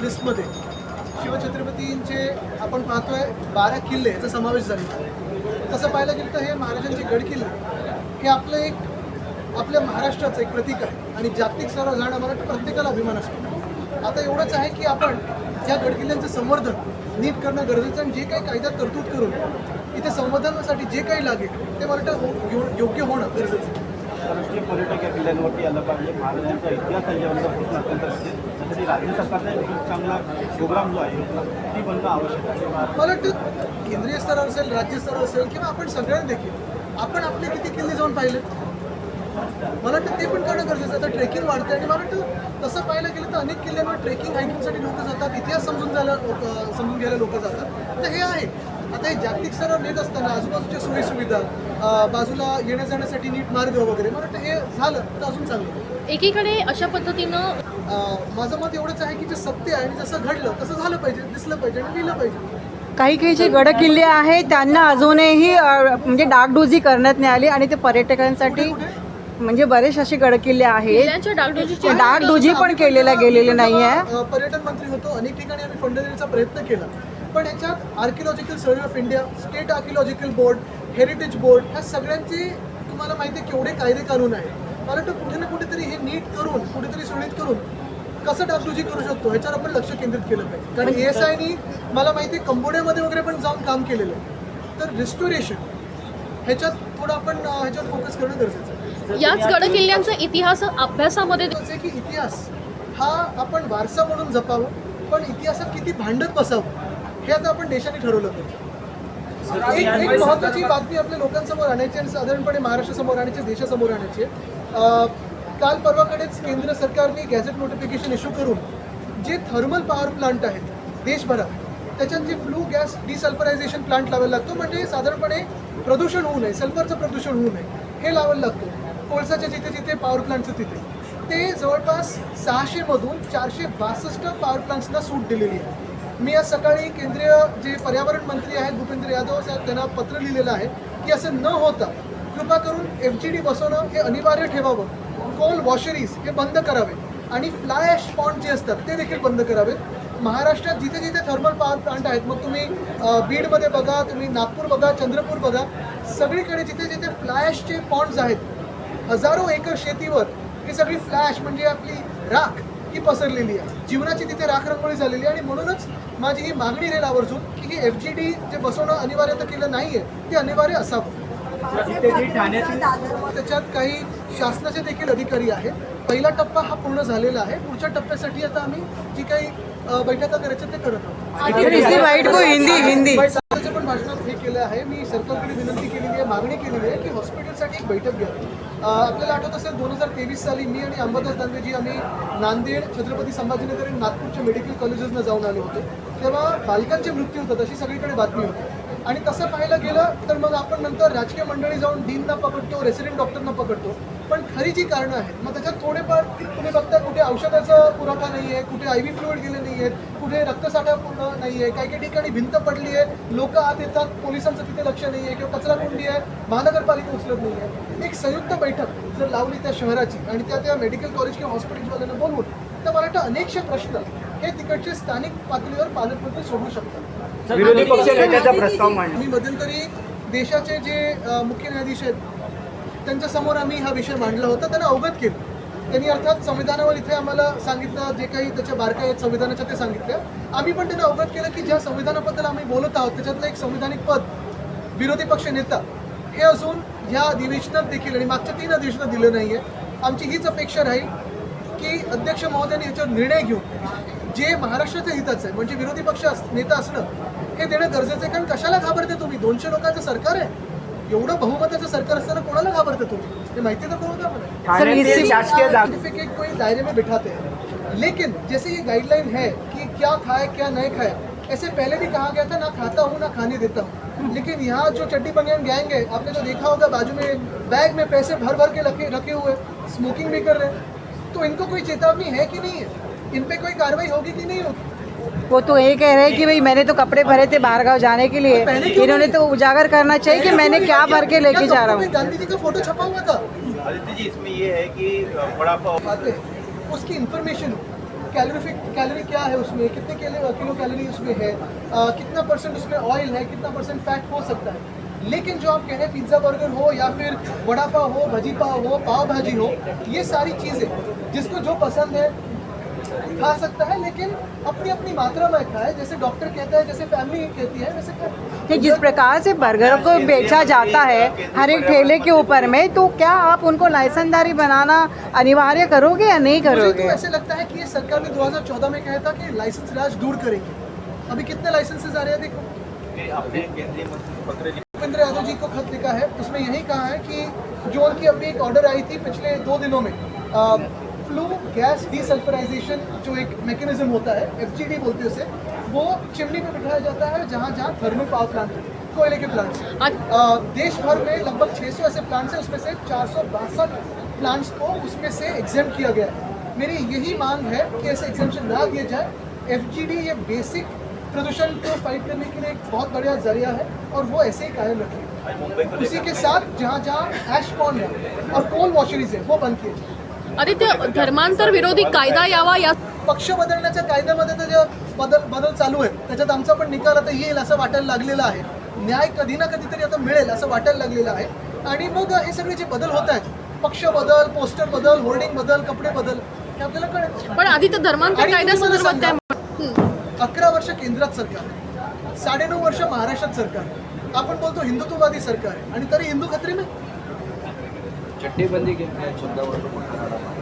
लिस्टमध्ये शिवछत्रपतींचे आपण पाहतोय बारा किल्ले याचा समावेश झाला तसं पाहायला गेलं तर हे महाराजांचे गड किल्ले हे आपलं एक आपल्या महाराष्ट्राचं एक प्रतीक आहे. आणि जागतिक स्तरावर जाणं मला प्रत्येकाला अभिमान असतो. आता एवढंच आहे की आपण या गडकिल्ल्यांचं संवर्धन नीट करणं गरजेचं आणि जे काही कायद्यात तरतूद करून इथे संवर्धनासाठी जे काही लागेल ते मला हो- योग्य होणं गरजेचं आहे. राष्ट्रीय पर्यटक या किल्ल्यांवरती आलं पाहिजे. महाराजांचा इतिहास पोचणं अत्यंत. त्यासाठी राज्य सरकारचा एक चांगला प्रोग्राम जो आहे ती बनणं आवश्यक आहे? मला वाटतं केंद्रीय स्तरावर असेल राज्य स्तरावर असेल किंवा आपण सगळ्यांनी देखील आपण आपले किती किल्ले जाऊन पाहिले? मला वाटतं ते पण आता ट्रेकिंग वाढते आणि मला वाटतं तसं पाहायला गेलं तर अनेक किल्ल्यांवर ट्रेकिंग हायकिंगसाठी लोक जातात. इतिहास समजून जायला लोक समजून घ्यायला लोक जातात. तर हे आहे. आता हे जागतिक स्तरावर नेत असताना आजूबाजूच्या सोयीसुविधा बाजूला येण्या जाण्यासाठी नीट मार्ग वगैरे मला वाटतं हे झालं तर अजून चांगलं. एकीकडे अशा पद्धतीनं माझं मत एवढंच आहे की जे सत्य आहे आणि जसं घडलं तसं झालं पाहिजे दिसलं पाहिजे आणि लिहिलं पाहिजे. काही काही जे गड किल्ले आहेत त्यांना अजूनही म्हणजे डागडुजी करण्यात नाही आली आणि ते पर्यटकांसाठी म्हणजे बरेच असे गड किल्ले आहेत डागडुजी पण केलेल्या गेलेले नाही आहे पर्यटन मंत्री होतो अनेक ठिकाणी आम्ही फंड देण्याचा प्रयत्न केला. पण ह्याच्यात archaeological survey of India state archaeological board heritage board ह्या सगळ्यांची तुम्हाला माहिती आहे केवढे कायदे कानून आहेत. मला वाटतं कुठे ना कुठेतरी हे नीट करून कुठेतरी सुरळीत करून कसं डागडुजी करू शकतो ह्याच्यावर आपण लक्ष केंद्रित केलं पाहिजे. कारण एस आयनी मला माहिती आहे कंबोड्यामध्ये वगैरे पण जाऊन काम केलेलं आहे. तर रिस्टोरेशन ह्याच्यात थोडं आपण ह्याच्यावर फोकस करणं गरजेचं आहे. याच गड किल्ल्यांचा इतिहास अभ्यासामध्ये की इतिहास हा आपण वारसा म्हणून जपावं पण इतिहासात किती भांडत बसावं हे आता आपण देशाने ठरवलं पाहिजे. एक एक महत्त्वाची बातमी आपल्या लोकांसमोर आणायची आणि साधारणपणे महाराष्ट्रासमोर आणायची देशासमोर आणायची काल परवाकडेच केंद्र सरकारने गॅझेट नोटिफिकेशन इश्यू करून जे थर्मल पॉवर प्लांट आहेत देशभरात त्याच्यात जे फ्लू गॅस डिसल्फरायझेशन प्लांट लावायला लागतो म्हणजे साधारणपणे प्रदूषण होऊ नये सल्फरचं प्रदूषण होऊ नये हे लावायला लागतो. कोळसाच्या जिथे जिथे पॉवर प्लांटचं तिथे. ते जवळपास सहाशेमधून चारशे बासष्ट पॉवर प्लांट्सना सूट दिलेली आहे. मी आज सकाळी केंद्रीय जे पर्यावरण मंत्री आहेत भूपेंद्र यादव साहेब त्यांना पत्र लिहिलेलं आहे की असं न होता कृपा करून एफ जी डी बसवणं हे अनिवार्य ठेवावं. कोल वॉशरीज हे बंद करावे. आणि फ्लाय ॲश पॉन्ड जे असतात ते देखील बंद करावेत महाराष्ट्रात जिथे जिथे थर्मल पॉवर प्लांट आहेत मग तुम्ही बीडमध्ये बघा तुम्ही नागपूर बघा चंद्रपूर बघा सगळीकडे जिथे जिथे फ्लाय ॲशचे पॉन्ड्स आहेत हजारो एकर शेतीवर ही सगळी फ्लॅश म्हणजे आपली राख ही पसरलेली आहे. जीवनाची तिथे राख रंगोळी झालेली आहे आणि म्हणूनच माझी ही मागणी राहील आवर्जून की ही एफ जी डी जे बसवणं अनिवार्य तर केलं नाही आहे ते अनिवार्य असावं. त्याच्यात काही शासनाचे देखील अधिकारी आहेत. पहिला टप्पा हा पूर्ण झालेला आहे. पुढच्या टप्प्यासाठी आता आम्ही जी काही बैठका करायच्या ते करत आहोत. पण भाषणात हे केलं आहे. मी सरकारकडे विनंती केलेली आहे मागणी केलेली आहे की हॉस्पिटलसाठी एक बैठक घ्या अ, आपल्याला आठवत असेल दोन हजार तेवीस साली मी आणि अंबादास दानवेजी आम्ही नांदेड छत्रपती संभाजीनगर आणि नागपूरच्या मेडिकल कॉलेजेसना जाऊन आले होते. तेव्हा बालकांचे मृत्यू होतात अशी सगळीकडे बातमी होती. आणि तसं पाहायला गेलं तर मग आपण नंतर राजकीय मंडळी जाऊन डीनना पकडतो रेसिडेंट डॉक्टरना पकडतो. पण खरी जी कारणं आहेत मग त्याच्यात थोडेफार तुम्ही बघता कुठे औषधाचा पुरवठा नाही आहे कुठे आय व्ही फ्लुईड गेले नाही आहेत कुठे रक्तसाठा पूर्ण नाही आहे काही काही ठिकाणी भिंत पडली आहे लोक आत येतात पोलिसांचं तिथे लक्ष नाही आहे किंवा कचरा कुंडी आहे महानगरपालिका उचलत नाही आहे एक संयुक्त बैठक जर लावली त्या शहराची आणि त्या त्या मेडिकल कॉलेज किंवा हॉस्पिटलवाल्यांना बोलवून तर मला वाटतं अनेकशे प्रश्न हे तिकडचे स्थानिक पातळीवर पालकमंत्री सोडू शकतात. विरोधी पक्ष नेत्याचा प्रस्ताव मांडला. मी मध्यंतरी देशाचे जे मुख्य न्यायाधीश आहेत त्यांच्यासमोर आम्ही हा विषय मांडला होता. त्यांना अवगत केलं. त्यांनी अर्थात संविधानावर इथे आम्हाला सांगितलं जे काही त्याच्या बारकाई आहेत संविधानाच्या ते सांगितलं आम्ही पण त्यांना अवगत केलं की ज्या संविधानाबद्दल आम्ही बोलत आहोत त्याच्यातलं एक संविधानिक पद विरोधी पक्ष नेता हे अजून ह्या अधिवेशनात देखील आणि मागच्या तीन अधिवेशनात दिलं नाही आहे आमची हीच अपेक्षा राहील की अध्यक्ष महोदयांनी याच्यावर निर्णय घेऊन जे महाराष्ट्राच्या हिताचं आहे म्हणजे विरोधी पक्ष नेता असणं हे देणं गरजेचं आहे. कारण कशाला घाबरते तुम्ही? दोनशे लोकांचं सरकार आहे. एवढं बहुमताचं सरकार असताना कोणाला घाबरते तुम्ही? हे माहिती तर करू द्या मला ठाण्यातील इसी- शासकीय जागा सर्टिफिकेट को दायरे में बिठाते हैं लेकिन जैसे ये गाइडलाइन है कि क्या खाए क्या नहीं खाए ऐसे पहले भी कहा गया था ना खाता हूँ ना खाने देता हूँ। लेकिन यहाँ जो चड्डी बनियान गैंग है आपने जो देखा होगा बाजू में बैग में पैसे भर भर के रखे रखे हुए स्मोकिंग भी कर रहे हैं। तो इनको कोई चेतावनी है कि नहीं है? इन पे कोई कार्रवाई होगी कि नहीं होगी? वो तो यही कह रहे हैं कि भाई मैंने तो कपड़े भरे थे बाहर गाँव जाने के लिए। इन्होंने तो उजागर करना चाहिए कि मैंने क्या भर के लेके जा रहा हूँ? गांधी जी का फ़ोटो छपा हुआ था? आदित्य जी इसमें ये है कि बड़ा पाव उसकी इंफॉर्मेशन कैलोरीफिक कैलोरी क्या है उसमें? कितने किलो किलो कैलोरी उसमें है? अ, कितना परसेंट उसमें ऑयल है? कितना परसेंट फैट हो सकता है? लेकिन जो आप कह रहे हैं पिज़्ज़ा बर्गर हो या फिर वड़ा पाव हो भजी पाव हो पाव भाजी हो ये सारी चीज़ें जिसको जो पसंद है खा सकता है लेकिन अपनी अपनी मात्रा में खाए जैसे डॉक्टर कहता है जैसे फैमिली कहती है वैसे खाए कि जिस प्रकार से बर्गर को बेचा जाता है हर एक ठेले के ऊपर में तो क्या आप उनको लाइसेंसदारी बनाना अनिवार्य करोगे या नहीं करोगे तो ऐसे लगता है कि ये सरकार ने 2014 में कहा था कि लाइसेंस राज दूर करेंगे। अभी कितने लाइसेंसेज आ रहे हैं देखो। भूपेंद्र यादव जी को खत लिखा है उसमें यही कहा है कि जो उनकी अभी एक ऑर्डर आई थी पिछले दो दिनों में फ्लू गैस डीसल्फराइजेशन जो एक मैकेनिज्म होता है एफ़ जी डी बोलते हैं उसे वो चिमनी में बिठाया जाता है जहाँ जहाँ थर्मल पावर प्लांट है कोयले के प्लांट्स देश भर में लगभग 600 ऐसे प्लांट्स हैं उसमें से चार सौ बासठ प्लांट्स को उसमें से एग्ज़ाम किया गया है। मेरी यही मांग है कि ऐसे एग्जामेशन ना दिए जाए। एफजीडी ये बेसिक प्रदूषण को फाइट करने के लिए एक बहुत बढ़िया ज़रिया है और वो ऐसे ही कायम रखें। उसी के साथ जहाँ जहाँ एश पॉन्ड है और कोल वॉशरीज है वो बंद किए जाएं। आदित्य धर्मांतर विरोधी कायदा यावा या पक्ष बदलण्याच्या कायद्यामध्ये तर जे बदल बदल चालू आहेत त्याच्यात आमचा पण निकाल आता येईल असं वाटायला लागलेलं आहे. न्याय कधी ना कधीतरी आता मिळेल असं वाटायला लागलेलं आहे. आणि मग हे सगळे जे बदल होत आहेत पक्ष बदल पोस्टर बदल होर्डिंग बदल कपडे बदल हे आपल्याला कळेल. पण धर्मांतर आणि तुम्ही मला कायद्यासंदर्भात अकरा वर्ष केंद्रात सरकार आहे साडेनऊ वर्ष महाराष्ट्रात सरकार आहे आपण बोलतो हिंदुत्ववादी सरकार आहे आणि तरी हिंदू खत्री में चट्टीबंदी के शब्दावर